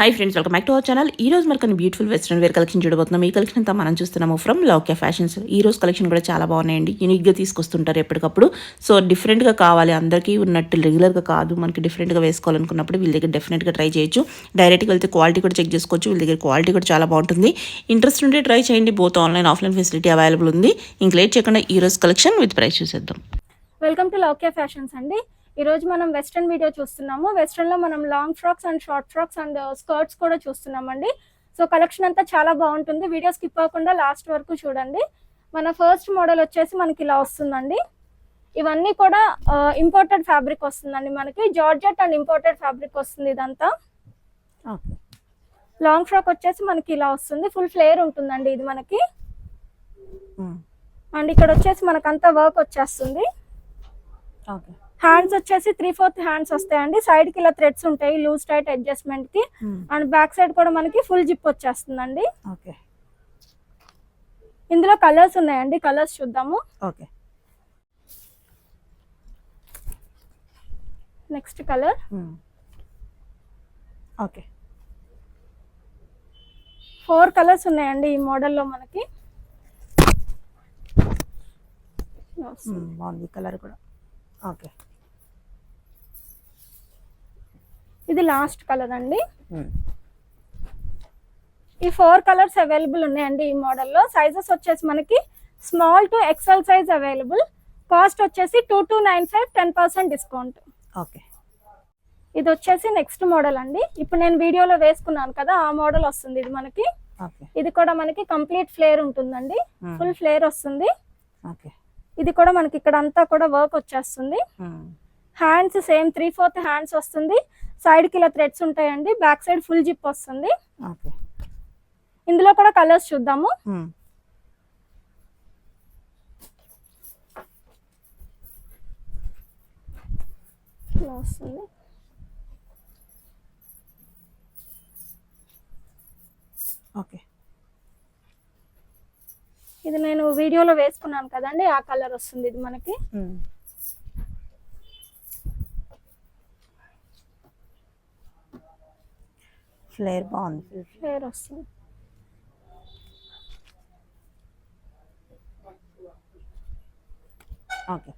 Hi friends welcome back to our channel ఈ రోజు మనకు బ్యూటిఫుల్ వెస్ట్రన్ వేర్ కలెక్షన్ చూడబోతున్నాం. ఈ కలెక్షన్ అంతా మనం చూస్తున్నాము ఫ్రమ్ లౌక్యా ఫ్యాషన్స్ ఈ రోజు కలెక్షన్ కూడా చాలా బాగున్నాయండి. యూనిక్గా తీసుకొస్తుంటారు ఎప్పటికప్పుడు. సో డిఫరెంట్గా కావాలి. అందరికీ ఉన్నట్టు రెగ్యులర్గా కాదు. మనకి డిఫరెంట్గా వేసుకోవాలనుకున్నప్పుడు వీళ్ళ దగ్గర డెఫినెట్గా ట్రై చేయొచ్చు. డైరెక్ట్గా వెళ్తే క్వాలిటీ కూడా చెక్ చేసుకోవచ్చు. వీళ్ళ దగ్గర క్వాలిటీ కూడా చాలా బాగుంటుంది. ఇంట్రెస్ట్ ఉంటే ట్రై చేయండి. Both online offline facility available ఉంది. ఇంక లేట్ చేయకుండా ఈ రోజు కలెక్షన్ విత్ ప్రైస్ చూసేద్దాం. వెల్కమ్ టు లౌక్యా ఫ్యాషన్స్ అండి. ఈ రోజు మనం వెస్ట్రన్ వీడియో చూస్తున్నాము. వెస్ట్రన్లో మనం long frocks and short frocks and skirts కూడా చూస్తున్నామండి. సో కలెక్షన్ అంతా చాలా బాగుంటుంది. వీడియో స్కిప్ అవ్వకుండా లాస్ట్ వరకు చూడండి. మన ఫస్ట్ మోడల్ వచ్చేసి మనకి ఇలా వస్తుందండి. ఇవన్నీ కూడా ఇంపోర్టెడ్ ఫ్యాబ్రిక్ వస్తుందండి మనకి. జార్జెట్ అండ్ ఇంపోర్టెడ్ ఫ్యాబ్రిక్ వస్తుంది ఇదంతా. లాంగ్ ఫ్రాక్ వచ్చేసి మనకి ఇలా వస్తుంది. ఫుల్ ఫ్లేర్ ఉంటుందండి ఇది మనకి. అండ్ ఇక్కడ వచ్చేసి మనకంతా వర్క్ వచ్చేస్తుంది. ఓకే. హ్యాండ్స్ వచ్చేసి త్రీ ఫోర్త్ హ్యాండ్స్ వస్తాయండి. సైడ్కి ఇలా థ్రెడ్స్ ఉంటాయి. లూజ్ టైట్ అడ్జస్ట్మెంట్కి. అండ్ బ్యాక్ సైడ్ కూడా మనకి ఫుల్ జిప్ వచ్చేస్తుందండి. ఓకే ఇందులో కలర్స్ ఉన్నాయండి. కలర్స్ చూద్దాము. Okay next colour okay four colours ఉన్నాయండి ఈ మోడల్లో మనకి. బాగుంది కలర్ కూడా. ఓకే ఇది లాస్ట్ కలర్ అండి. ఈ ఫోర్ కలర్స్ అవైలబుల్ ఉన్నాయండి ఈ మోడల్లో సైజెస్ వచ్చేసి మనకి small to XL size available cost వచ్చేసి two two nine five ten percent discount okay ఇది వచ్చేసి నెక్స్ట్ మోడల్ అండి. ఇప్పుడు నేను వీడియోలో వేసుకున్నాను కదా ఆ మోడల్ వస్తుంది ఇది మనకి. ఇది కూడా మనకి కంప్లీట్ ఫ్లేర్ ఉంటుందండి. Hmm. ఫుల్ ఫ్లేర్ వస్తుంది. ఇది కూడా మనకి ఇక్కడ అంతా కూడా వర్క్ వచ్చేస్తుంది. Hands same three fourth hands వస్తుంది. సైడ్కి ఇలా థ్రెడ్స్ ఉంటాయండి. బ్యాక్ సైడ్ ఫుల్ జిప్ వస్తుంది. ఇందులో కూడా కలర్స్ చూద్దాము. ఇలా వస్తుంది. ఓకే. ఇది నేను వీడియోలో వేసుకున్నాను కదండి. ఆ కలర్ వస్తుంది ఇది మనకి. ఫ్లేర్ బాగుంది. ఫ్లేర్ వస్తుంది. ఓకే.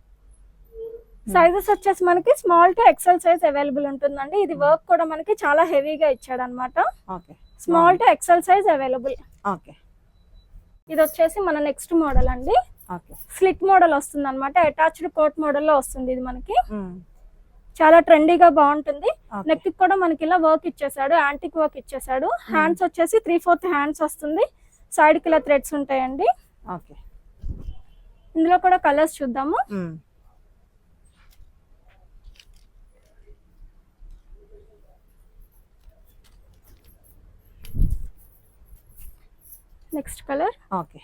సైజెస్ వచ్చేసి మనకి small to XL size available ఉంటుందండి. ఇది వర్క్ కూడా మనకి చాలా హెవీగా ఇచ్చాడు అనమాట okay. Small to XL size available. Okay. ఇది వచ్చేసి మన నెక్స్ట్ మోడల్ అండి. ఓకే. స్లిట్ మోడల్ వస్తుంది అనమాట అటాచ్డ్ కోట్ మోడల్లో వస్తుంది ఇది మనకి. చాలా ట్రెండీగా బాగుంటుంది. నెక్ కూడా మనకి ఇలా వర్క్ ఇచ్చేసాడు యాంటిక్ వర్క్ ఇచ్చేసాడు. హ్యాండ్స్ వచ్చేసి త్రీ ఫోర్త్ హ్యాండ్స్ వస్తుంది. సైడ్కి ఇలా థ్రెడ్స్ ఉంటాయండి. ఓకే. ఇందులో కూడా కలర్స్ చూద్దాము. Next colour okay.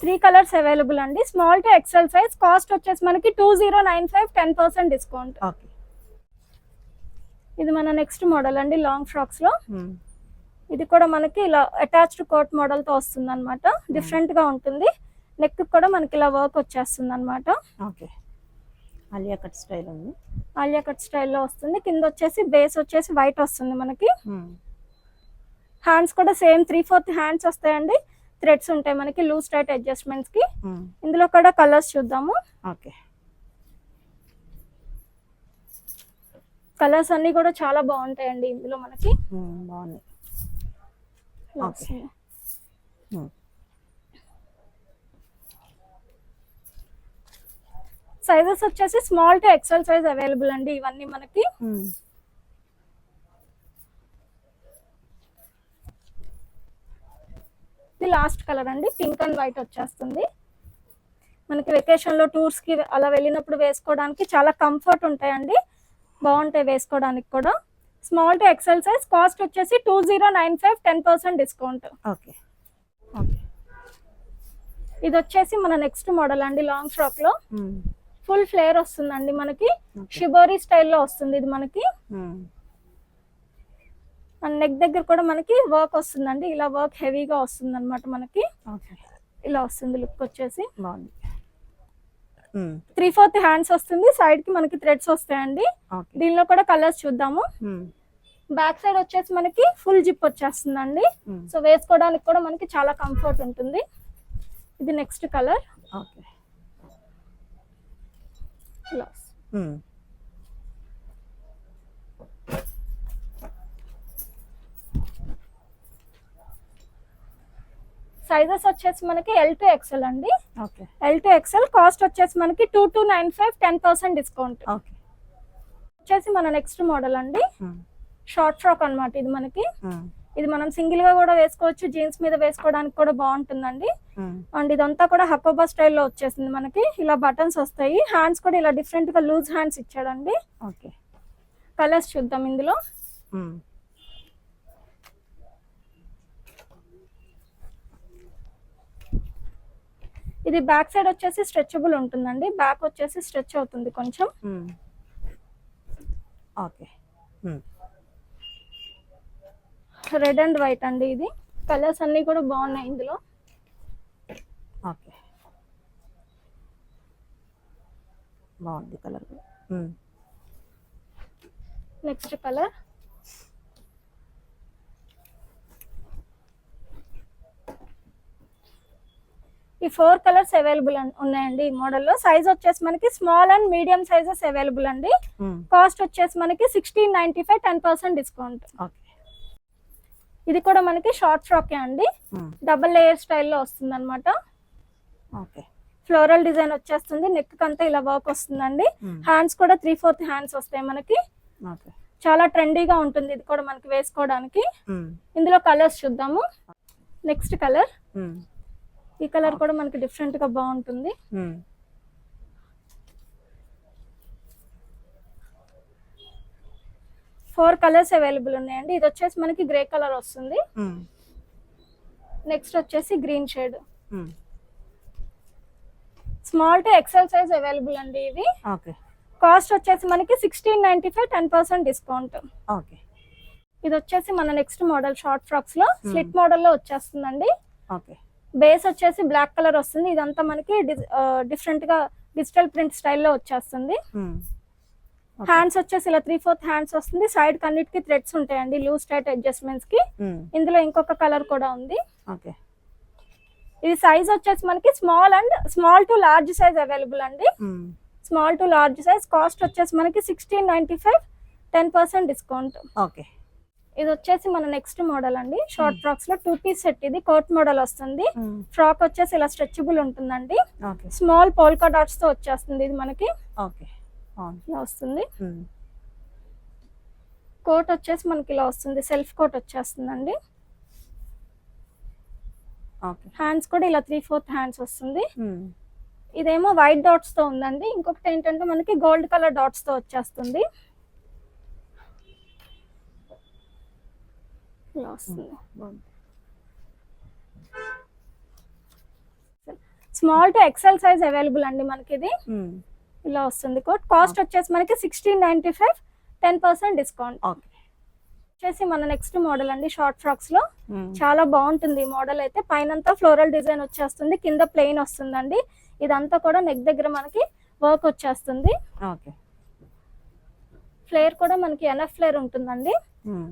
Three colours available అండి. Small to XL size cost వచ్చేసి మనకి two zero nine five ten percent discount okay ఇది మన నెక్స్ట్ మోడల్ అండి లాంగ్ ఫ్రాక్స్లో. ఇది కూడా మనకి ఇలా అటాచ్డ్ కోట్ మోడల్తో వస్తుంది అనమాట డిఫరెంట్గా ఉంటుంది. నెక్ కూడా మనకి ఇలా వర్క్ వచ్చేస్తుంది అనమాట ఓకే కట్ స్టైల్ ఉంది. ఆలియా కట్ స్టైల్లో వస్తుంది. కింద వచ్చేసి బేస్ వచ్చేసి వైట్ వస్తుంది మనకి. హ్యాండ్స్ కూడా సేమ్ త్రీ ఫోర్త్ హ్యాండ్స్ వస్తాయండి. థ్రెడ్స్ ఉంటాయి మనకి లూజ్ టైట్ అడ్జస్ట్మెంట్స్కి. ఇందులో కూడా కలర్స్ చూద్దాము. ఓకే. కలర్స్ అన్ని కూడా చాలా బాగుంటాయండి ఇందులో మనకి. బాగుంది. Okay. వస్తుంది. సైజెస్ వచ్చేసి small to XL size available అండి ఇవన్నీ మనకి. ఇది లాస్ట్ కలర్ అండి. పింక్ అండ్ వైట్ వచ్చేస్తుంది. మనకి వెకేషన్లో టూర్స్కి అలా వెళ్ళినప్పుడు వేసుకోవడానికి చాలా కంఫర్ట్ ఉంటాయండి. బాగుంటాయి వేసుకోవడానికి కూడా. Small to XL size cost వచ్చేసి two zero nine five ten percent discount okay. Okay. ఇది వచ్చేసి మన నెక్స్ట్ మోడల్ అండి లాంగ్ ఫ్రాక్లో. ఫుల్ ఫ్లేర్ వస్తుందండి మనకి. షిబోరీ స్టైల్లో వస్తుంది ఇది మనకి. అండ్ నెక్ దగ్గర కూడా మనకి వర్క్ వస్తుందండి. ఇలా వర్క్ హెవీగా వస్తుంది అనమాట మనకి. ఓకే. ఇలా వస్తుంది లుక్ వచ్చేసి. బాగుంది. త్రీ ఫోర్త్ హ్యాండ్స్ వస్తుంది. సైడ్కి మనకి థ్రెడ్స్ వస్తాయండి. ఓకే. దీనిలో కూడా కలర్స్ చూద్దాము. బ్యాక్ సైడ్ వచ్చేసి మనకి ఫుల్ జిప్ వచ్చేస్తుందండి. సో వేసుకోవడానికి కూడా మనకి చాలా కంఫర్ట్ ఉంటుంది. ఇది నెక్స్ట్ కలర్. ఓకే. సైజెస్ వచ్చేసి మనకి ఎల్ టు ఎక్సెల్ అండి. ఎల్ టు ఎక్సెల్ కాస్ట్ వచ్చేసి మనకి two two nine five ten percent discount okay. వచ్చేసి మన నెక్స్ట్ మోడల్ అండి. షార్ట్ ఫ్రాక్ అన్నమాట ఇది మనకి. ఇది మనం సింగిల్గా కూడా వేసుకోవచ్చు జీన్స్ మీద వేసుకోవడానికి కూడా బాగుంటుందండి. అండ్ ఇదంతా కూడా హకోబా స్టైల్లో వచ్చేసింది మనకి. ఇలా బటన్స్ వస్తాయి. హ్యాండ్స్ కూడా ఇలా డిఫరెంట్గా లూజ్ హ్యాండ్స్ ఇచ్చాడండి. ఓకే. కలర్స్ చూద్దాం ఇందులో. ఇది బ్యాక్ సైడ్ వచ్చేసి స్ట్రెచబుల్ ఉంటుందండి. బ్యాక్ వచ్చేసి స్ట్రెచ్ అవుతుంది కొంచెం. ఓకే. రెడ్ అండ్ వైట్ అండి ఇది. కలర్స్ అన్ని కూడా బాగున్నాయి ఇందులో. ఓకే. బాగుంది కలర్. Next colour. ఈ ఫోర్ కలర్స్ అవైలబుల్ ఉన్నాయండి ఈ మోడల్లో. సైజ్ వచ్చేసి మనకి small and medium sizes available అండి. ఉమ్, కాస్ట్ వచ్చేసి మనకి sixteen ninety five ten percent discount. Okay. ఇది కూడా మనకి షార్ట్ ఫ్రాకే అండి. ఉమ్, డబుల్ లేయర్ స్టైల్లో వస్తుంది అనమాట ఓకే. ఫ్లోరల్ డిజైన్ వచ్చేస్తుంది. నెక్ అంతా ఇలా వర్క్ వస్తుందండి. ఉమ్, హ్యాండ్స్ కూడా త్రీ ఫోర్త్ హ్యాండ్స్ వస్తాయి మనకి. చాలా ట్రెండీగా ఉంటుంది. ఇది కూడా మనకి వేసుకోవడానికి. ఇందులో కలర్స్ చూద్దాము. Next colour. ఈ కలర్ కూడా మనకి డిఫరెంట్గా బాగుంటుంది. ఫోర్ కలర్స్ అవైలబుల్ ఉన్నాయండి. ఇది వచ్చేసి మనకి గ్రే కలర్ వస్తుంది. నెక్స్ట్ వచ్చేసి green shade small to XL size available అండి ఇవి ఓకే. కాస్ట్ వచ్చేసి మనకి sixteen ninety five ten percent discount okay. ఇది వచ్చేసి మన నెక్స్ట్ మోడల్ షార్ట్ ఫ్రాక్స్లో. స్లిట్ మోడల్లో వచ్చేస్తుందండి. ఓకే. బేస్ వచ్చేసి బ్లాక్ కలర్ వస్తుంది. ఇదంతా మనకి డిఫరెంట్గా డిజిటల్ ప్రింట్ స్టైల్లో వచ్చేస్తుంది. హ్యాండ్స్ వచ్చేసి ఇలా త్రీ ఫోర్త్ హ్యాండ్స్ వస్తుంది. సైడ్ కన్నిటికి థ్రెడ్స్ ఉంటాయండి. లూజ్ టైట్ అడ్జస్ట్మెంట్స్కి. ఉమ్, ఇందులో ఇంకొక కలర్ కూడా ఉంది. ఓకే ఇది సైజ్ వచ్చేసి మనకి small and small to large size available అండి. Small to large size cost వచ్చేసి మనకి sixteen ninety five ten percent discount okay ఇది వచ్చేసి మన నెక్స్ట్ మోడల్ అండి. షార్ట్ ఫ్రాక్స్లో టూ పీస్ సెట్ ఇది. కోట్ మోడల్ వస్తుంది. ఫ్రాక్ వచ్చేసి ఇలా స్ట్రెచబుల్ ఉంటుందండి. స్మాల్ పోల్కా డాట్స్తో వచ్చేస్తుంది ఇది మనకి. వస్తుంది. కోట్ వచ్చేసి మనకి ఇలా వస్తుంది. సెల్ఫ్ కోట్ వచ్చేస్తుందండి. హ్యాండ్స్ కూడా ఇలా త్రీ ఫోర్త్ హ్యాండ్స్ వస్తుంది. ఇదేమో వైట్ డాట్స్తో ఉందండి. ఇంకొకటి ఏంటంటే మనకి గోల్డ్ కలర్ డాట్స్తో వచ్చేస్తుంది. ఇలా వస్తుంది small to XL size available అండి మనకి ఇది ఉమ్, ఇలా వస్తుంది. కోట్ కాస్ట్ వచ్చేసి మనకి sixteen ninety five ten percent discount okay వచ్చేసి మన నెక్స్ట్ మోడల్ అండి షార్ట్ ఫ్రాక్స్లో. ఉమ్, చాలా బాగుంటుంది మోడల్ అయితే. పైనంతా ఫ్లోరల్ డిజైన్ వచ్చేస్తుంది కింద ప్లెయిన్ వస్తుందండి. ఇదంతా కూడా నెక్ దగ్గర మనకి వర్క్ వచ్చేస్తుంది. ఓకే ఫ్లేర్ కూడా మనకి ఎనఫ్ ఫ్లేర్ ఉంటుందండి. ఉమ్,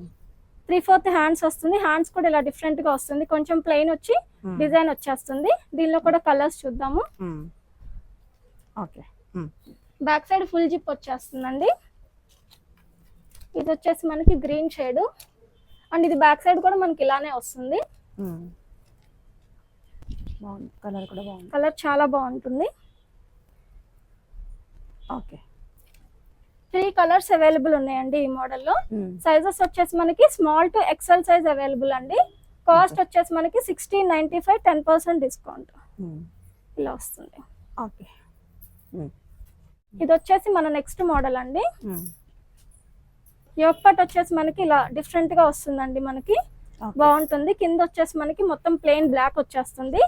త్రీ ఫోర్త్ హ్యాండ్స్ వస్తుంది. హ్యాండ్స్ కూడా ఇలా డిఫరెంట్గా వస్తుంది. కొంచెం ప్లెయిన్ వచ్చి ఉమ్, డిజైన్ వచ్చేస్తుంది. దీనిలో కూడా కలర్స్ చూద్దాము. Okay um, back side full zip వచ్చేస్తుందండి. ఇది వచ్చేసి మనకి గ్రీన్ షేడ్. అండ్ ఇది బ్యాక్ సైడ్ కూడా మనకి ఇలానే వస్తుంది. కలర్ కూడా బాగుంది. కలర్ చాలా బాగుంటుంది. ఓకే త్రీ కలర్స్ అవైలబుల్ ఉన్నాయండి ఈ మోడల్లో. సైజెస్ వచ్చేసి మనకి small to XL size available అండి. కాస్ట్. వచ్చేసి మనకి sixteen ninety five ten percent discount ఇలా వస్తుంది. ఓకే ఉమ్, ఇది వచ్చేసి మన నెక్స్ట్ మోడల్ అండి. యోగపట్ వచ్చేసి మనకి ఇలా డిఫరెంట్గా వస్తుందండి మనకి. బాగుంటుంది. కింద వచ్చేసి మనకి మొత్తం ప్లెయిన్ బ్లాక్ వచ్చేస్తుంది.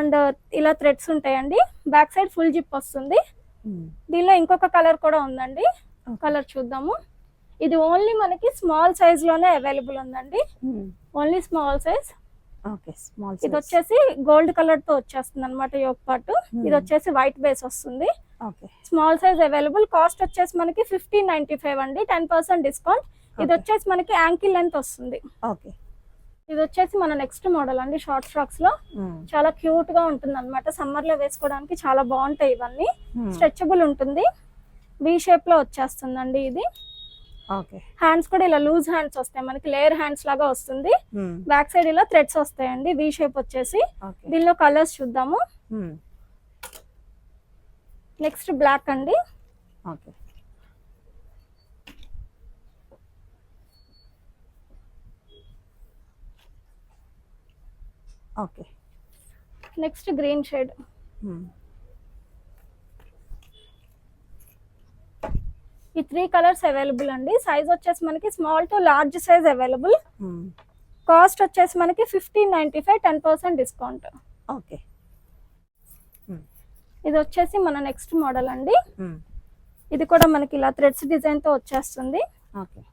అండ్ ఇలా థ్రెడ్స్ ఉంటాయండి. బ్యాక్ సైడ్ ఫుల్ జిప్ వస్తుంది. దీనిలో ఇంకొక కలర్ కూడా ఉందండి. కలర్ చూద్దాము. ఇది ఓన్లీ మనకి స్మాల్ సైజ్లోనే అవైలబుల్ ఉందండి. Only small size okay small ఇది వచ్చేసి గోల్డ్ కలర్తో వచ్చేస్తుంది అనమాట యోగ్ పాటు. Hmm. ఇది వచ్చేసి వైట్ బేస్ వస్తుంది. Okay small size available cost వచ్చేసి మనకి ఫిఫ్టీన్ నైన్టీ ఫైవ్ అండి. టెన్ పర్సెంట్ డిస్కౌంట్ ఇది. వచ్చేసి మనకి యాంకిల్ లెంత్ వస్తుంది. ఓకే ఇది వచ్చేసి మన నెక్స్ట్ మోడల్ అండి షార్ట్ ఫ్రాక్స్లో. చాలా క్యూట్గా ఉంటుంది అనమాట సమ్మర్లో వేసుకోవడానికి చాలా బాగుంటాయి ఇవన్నీ. స్ట్రెచబుల్ ఉంటుంది. వి షేప్లో వచ్చేస్తుందండి ఇది. హ్యాండ్స్ కూడా ఇలా లూజ్ హ్యాండ్స్ వస్తాయి. మనకి లేయర్ హ్యాండ్స్ లాగా వస్తుంది. బ్యాక్ సైడ్ ఇలా థ్రెడ్స్ వస్తాయండి వి షేప్ వచ్చేసి. దీనిలో కలర్స్ చూద్దాము. నెక్స్ట్ బ్లాక్ అండి. Okay. Okay. Next green shade. ఈ త్రీ కలర్స్ అవైలబుల్ అండి. సైజ్ వచ్చేసి మనకి small to large size available. Cost వచ్చేసి మనకి fifteen ninety five ten percent discount. Okay. ఇది వచ్చేసి మన నెక్స్ట్ మోడల్ అండి. ఇది కూడా మనకి ఇలా థ్రెడ్స్ డిజైన్తో వచ్చేస్తుంది.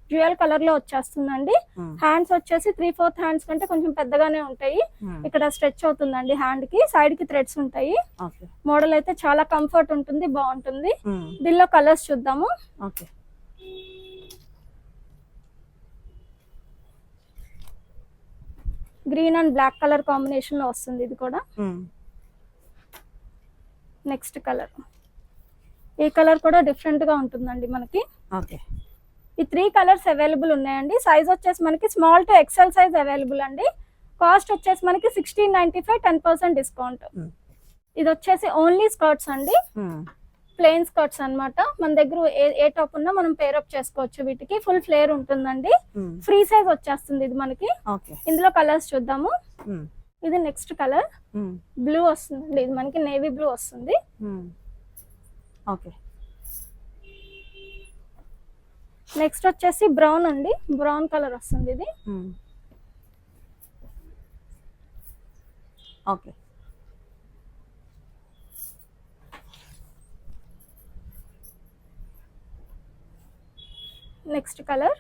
డ్యూయల్ కలర్లో వచ్చేస్తుందండి. హ్యాండ్స్ వచ్చేసి త్రీ ఫోర్త్ హ్యాండ్స్ కంటే కొంచెం పెద్దగానే ఉంటాయి. ఇక్కడ స్ట్రెచ్ అవుతుందండి హ్యాండ్కి. సైడ్కి థ్రెడ్స్ ఉంటాయి. మోడల్ అయితే చాలా కంఫర్ట్ ఉంటుంది బాగుంటుంది. దీనిలో కలర్స్ చూద్దాము. Okay. Green and black colour కాంబినేషన్లో వస్తుంది ఇది కూడా. నెక్స్ట్ కలర్ ఈ కలర్ కూడా డిఫరెంట్గా ఉంటుందండి మనకి. ఓకే. ఈ త్రీ కలర్స్ అవైలబుల్ ఉన్నాయండి. సైజ్ వచ్చేసి మనకి small to XL size available అండి. కాస్ట్ వచ్చేసి మనకి sixteen ninety five ten percent discount. Hmm. ఇది వచ్చేసి ఓన్లీ స్కర్ట్స్ అండి. ప్లెయిన్ స్కర్ట్స్ అన్నమాట. మన దగ్గర ఏ టాప్ ఉన్నా మనం పేరప్ చేసుకోవచ్చు వీటికి. ఫుల్ ఫ్లేర్ ఉంటుందండి. ఫ్రీ సైజ్ వచ్చేస్తుంది ఇది మనకి. ఇందులో కలర్స్ చూద్దాము. ఇది నెక్స్ట్ కలర్ బ్లూ వస్తుందండి. ఇది మనకి నేవీ బ్లూ వస్తుంది. ఓకే నెక్స్ట్ వచ్చేసి బ్రౌన్ అండి. బ్రౌన్ కలర్ వస్తుంది ఇది. Okay next colour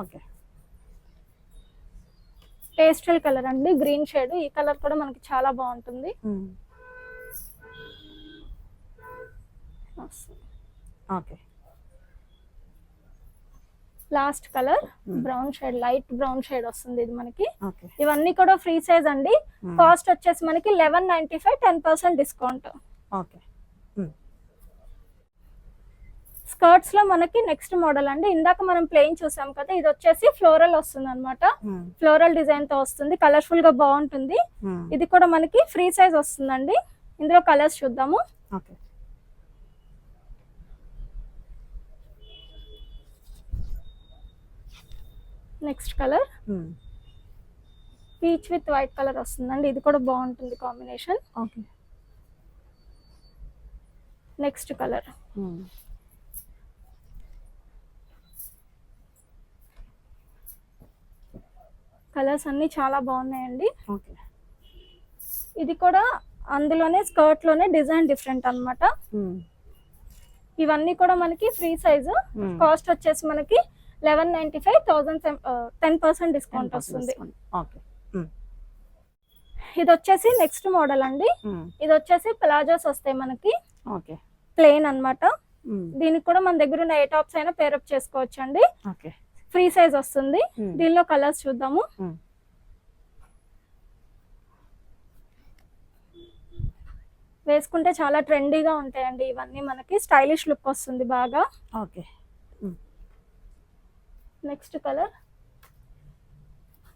okay pastel colour అండి. గ్రీన్ షేడ్ ఈ కలర్ కూడా మనకి చాలా బాగుంటుంది. Okay last colour Hmm. Brown shade light brown shade వస్తుంది ఇది మనకి. ఇవన్నీ కూడా ఫ్రీ సైజ్ అండి. కాస్ట్ వచ్చేసి మనకి eleven ninety five ten percent discount. Okay. స్కర్ట్స్లో మనకి నెక్స్ట్ మోడల్ అండి. ఇందాక మనం ప్లెయిన్ చూసాం కదా ఇది వచ్చేసి ఫ్లోరల్ వస్తుంది అనమాట ఫ్లోరల్ డిజైన్తో వస్తుంది కలర్ఫుల్గా బాగుంటుంది. ఇది కూడా మనకి ఫ్రీ సైజ్ వస్తుందండి. ఇందులో కలర్స్ చూద్దాము. Okay. Next colour peach with white colour వస్తుందండి. ఇది కూడా బాగుంటుంది combination. Okay next colour colours అన్ని చాలా బాగున్నాయండి. ఓకే ఇది కూడా అందులోనే స్కర్ట్లోనే డిజైన్ డిఫరెంట్ అన్నమాట ఇవన్నీ కూడా మనకి ఫ్రీ సైజ్ కాస్ట్ వచ్చేసి మనకి eleven ninety five thousand ten percent discount వస్తుంది. ఓకే. ఇది వచ్చేసి నెక్స్ట్ మోడల్ అండి. ఇది వచ్చేసి ప్లాజోస్ వస్తాయి మనకి. ఓకే. ప్లెయిన్ అన్నమాట. దీనికి కూడా మన దగ్గర ఉన్న ఏ టాప్స్ అయినా పేరప్ చేసుకోవచ్చు అండి ఓకే. ఫ్రీ సైజ్ వస్తుంది. దీనిలో కలర్స్ చూద్దాము. వేసుకుంటే చాలా ట్రెండీగా ఉంటాయండి ఇవన్నీ మనకి. స్టైలిష్ లుక్ వస్తుంది బాగా. ఓకే. నెక్స్ట్ కలర్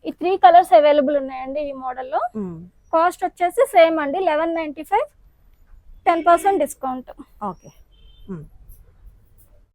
ఈ త్రీ కలర్స్ అవైలబుల్ ఉన్నాయండి ఈ మోడల్లో కాస్ట్ వచ్చేసి సేమ్ అండి eleven ninety five ten percent discount okay